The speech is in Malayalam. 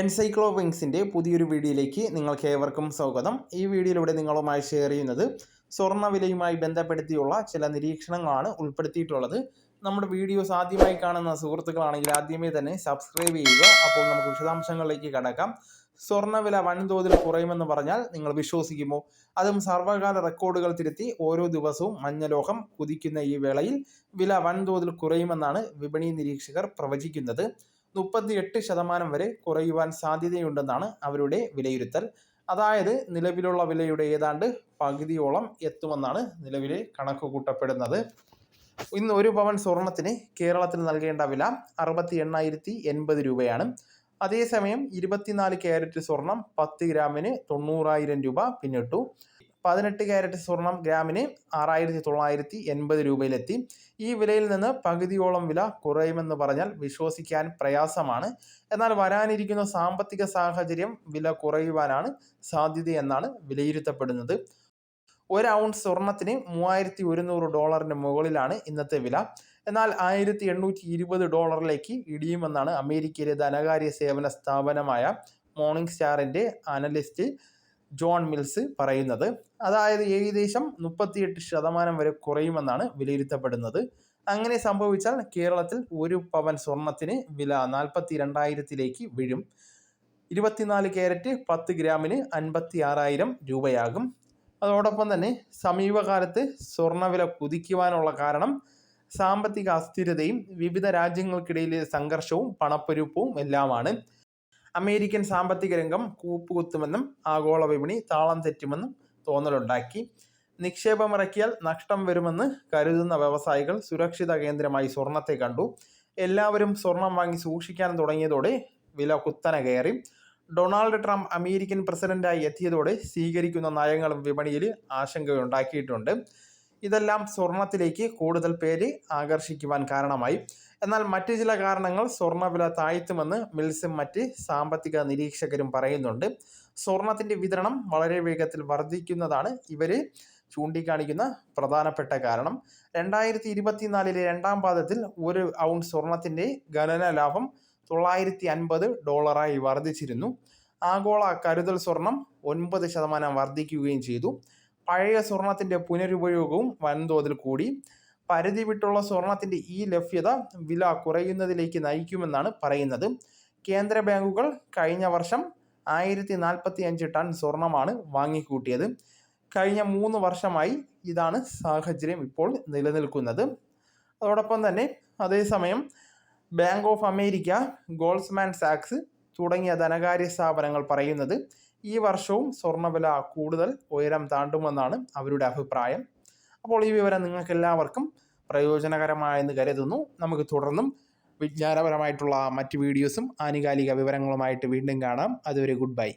എൻസൈക്ലോവിങ്സിന്റെ പുതിയൊരു വീഡിയോയിലേക്ക് നിങ്ങൾക്ക് ഏവർക്കും സ്വാഗതം. ഈ വീഡിയോയിലൂടെ നിങ്ങളുമായി ഷെയർ ചെയ്യുന്നത് സ്വർണവിലയുമായി ബന്ധപ്പെടുത്തിയുള്ള ചില നിരീക്ഷണങ്ങളാണ് ഉൾപ്പെടുത്തിയിട്ടുള്ളത്. നമ്മുടെ വീഡിയോസ് ആദ്യമായി കാണുന്ന സുഹൃത്തുക്കളാണെങ്കിൽ ആദ്യമേ തന്നെ സബ്സ്ക്രൈബ് ചെയ്യുക. അപ്പോൾ നമുക്ക് വിശദാംശങ്ങളിലേക്ക് കടക്കാം. സ്വർണവില വൻതോതിൽ കുറയുമെന്ന് പറഞ്ഞാൽ നിങ്ങൾ വിശ്വസിക്കുമോ? അതും സർവകാല റെക്കോർഡുകൾ തിരുത്തി ഓരോ ദിവസവും മഞ്ഞലോഹം കുതിക്കുന്ന ഈ വേളയിൽ വില വൻതോതിൽ കുറയുമെന്നാണ് വിപണി നിരീക്ഷകർ പ്രവചിക്കുന്നത്. മുപ്പത്തിയെട്ട് ശതമാനം വരെ കുറയുവാൻ സാധ്യതയുണ്ടെന്നാണ് അവരുടെ വിലയിരുത്തൽ. അതായത് നിലവിലുള്ള വിലയുടെ ഏതാണ്ട് പകുതിയോളം എത്തുമെന്നാണ് നിലവിലെ കണക്ക് കൂട്ടപ്പെടുന്നത്. ഇന്ന് ഒരു പവൻ സ്വർണത്തിന് കേരളത്തിൽ നൽകേണ്ട വില അറുപത്തി എണ്ണായിരത്തി എൺപത് രൂപയാണ്. അതേസമയം ഇരുപത്തിനാല് ക്യാരറ്റ് സ്വർണം പത്ത് ഗ്രാമിന് തൊണ്ണൂറായിരം രൂപ പിന്നിട്ടു. പതിനെട്ട് ക്യാരറ്റ് സ്വർണം ഗ്രാമിന് ആറായിരത്തി തൊള്ളായിരത്തി എൺപത് രൂപയിലെത്തി. ഈ വിലയിൽ നിന്ന് പകുതിയോളം വില കുറയുമെന്ന് പറഞ്ഞാൽ വിശ്വസിക്കാൻ പ്രയാസമാണ്. എന്നാൽ വരാനിരിക്കുന്ന സാമ്പത്തിക സാഹചര്യം വില കുറയുവാനാണ് സാധ്യതയെന്നാണ് വിലയിരുത്തപ്പെടുന്നത്. ഒരു ഔൺസ് സ്വർണത്തിന് മൂവായിരത്തി ഒരുന്നൂറ് ഡോളറിന് മുകളിലാണ് ഇന്നത്തെ വില. എന്നാൽ ആയിരത്തി എണ്ണൂറ്റി ഇരുപത് ഡോളറിലേക്ക് ഇടിയുമെന്നാണ് അമേരിക്കയിലെ ധനകാര്യ സേവന സ്ഥാപനമായ മോർണിംഗ് സ്റ്റാറിന്റെ അനലിസ്റ്റ് ജോൺ മിൽസ് പറയുന്നത്. അതായത് ഏകദേശം മുപ്പത്തിയെട്ട് ശതമാനം വരെ കുറയുമെന്നാണ് വിലയിരുത്തപ്പെടുന്നത്. അങ്ങനെ സംഭവിച്ചാൽ കേരളത്തിൽ ഒരു പവൻ സ്വർണത്തിന് വില നാൽപ്പത്തി രണ്ടായിരത്തിലേക്ക് വീഴും. ഇരുപത്തിനാല് ക്യാരറ്റ് പത്ത് ഗ്രാമിന് അൻപത്തി ആറായിരം രൂപയാകും. അതോടൊപ്പം തന്നെ സമീപകാലത്ത് സ്വർണവില കുതിക്കുവാനുള്ള കാരണം സാമ്പത്തിക അസ്ഥിരതയും വിവിധ രാജ്യങ്ങൾക്കിടയിലെ സംഘർഷവും പണപ്പെരുപ്പവും എല്ലാമാണ്. അമേരിക്കൻ സാമ്പത്തിക രംഗം കൂപ്പുകുത്തുമെന്നും ആഗോള വിപണി താളം തെറ്റുമെന്നും തോന്നലുണ്ടാക്കി. നിക്ഷേപമിറക്കിയാൽ നഷ്ടം വരുമെന്ന് കരുതുന്ന വ്യവസായികൾ സുരക്ഷിത കേന്ദ്രമായി സ്വർണത്തെ കണ്ടു. എല്ലാവരും സ്വർണം വാങ്ങി സൂക്ഷിക്കാൻ തുടങ്ങിയതോടെ വില കുത്തനെ കയറി. ഡൊണാൾഡ് ട്രംപ് അമേരിക്കൻ പ്രസിഡന്റായി എത്തിയതോടെ സ്വീകരിക്കുന്ന നയങ്ങളും വിപണിയിൽ ആശങ്കയുണ്ടാക്കിയിട്ടുണ്ട്. ഇതെല്ലാം സ്വർണത്തിലേക്ക് കൂടുതൽ പേര് ആകർഷിക്കുവാൻ കാരണമായി. എന്നാൽ മറ്റു ചില കാരണങ്ങൾ സ്വർണവില താഴ്ത്തുമെന്ന് മിൽസും മറ്റ് സാമ്പത്തിക നിരീക്ഷകരും പറയുന്നുണ്ട്. സ്വർണത്തിന്റെ വിതരണം വളരെ വേഗത്തിൽ വർദ്ധിക്കുന്നതാണ് ഇവർ ചൂണ്ടിക്കാണിക്കുന്ന പ്രധാനപ്പെട്ട കാരണം. രണ്ടായിരത്തി ഇരുപത്തിനാലിലെ രണ്ടാം പാദത്തിൽ ഒരു ഔൺസ് സ്വർണത്തിന്റെ ഗണന ലാഭം തൊള്ളായിരത്തി അൻപത് ഡോളറായി വർദ്ധിച്ചിരുന്നു. ആഗോള കരുതൽ സ്വർണം ഒൻപത് ശതമാനം വർദ്ധിക്കുകയും ചെയ്തു. പഴയ സ്വർണത്തിന്റെ പുനരുപയോഗവും വൻതോതിൽ കൂടി. പരിധി വിട്ടുള്ള സ്വർണത്തിന്റെ ഈ ലഭ്യത വില കുറയുന്നതിലേക്ക് നയിക്കുമെന്നാണ് പറയുന്നത്. കേന്ദ്ര ബാങ്കുകൾ കഴിഞ്ഞ വർഷം ആയിരത്തി നാൽപ്പത്തി അഞ്ച് ടൺ സ്വർണമാണ് വാങ്ങിക്കൂട്ടിയത്. കഴിഞ്ഞ മൂന്ന് വർഷമായി ഇതാണ് സാഹചര്യം ഇപ്പോൾ നിലനിൽക്കുന്നത്. അതോടൊപ്പം തന്നെ അതേസമയം ബാങ്ക് ഓഫ് അമേരിക്ക ഗോൾസ്മാൻ സാക്സ് തുടങ്ങിയ ധനകാര്യ സ്ഥാപനങ്ങൾ പറയുന്നത് ഈ വർഷവും സ്വർണവില കൂടുതൽ ഉയരം താണ്ടുമെന്നാണ് അവരുടെ അഭിപ്രായം. അപ്പോൾ ഈ വിവരം നിങ്ങൾക്ക് എല്ലാവർക്കും പ്രയോജനകരമായെന്ന് കരുതുന്നു. നമുക്ക് തുടർന്നും വിജ്ഞാനപരമായിട്ടുള്ള മറ്റ് വീഡിയോസും ആനുകാലിക വിവരങ്ങളുമായിട്ട് വീണ്ടും കാണാം. അതുവരെ ഗുഡ് ബൈ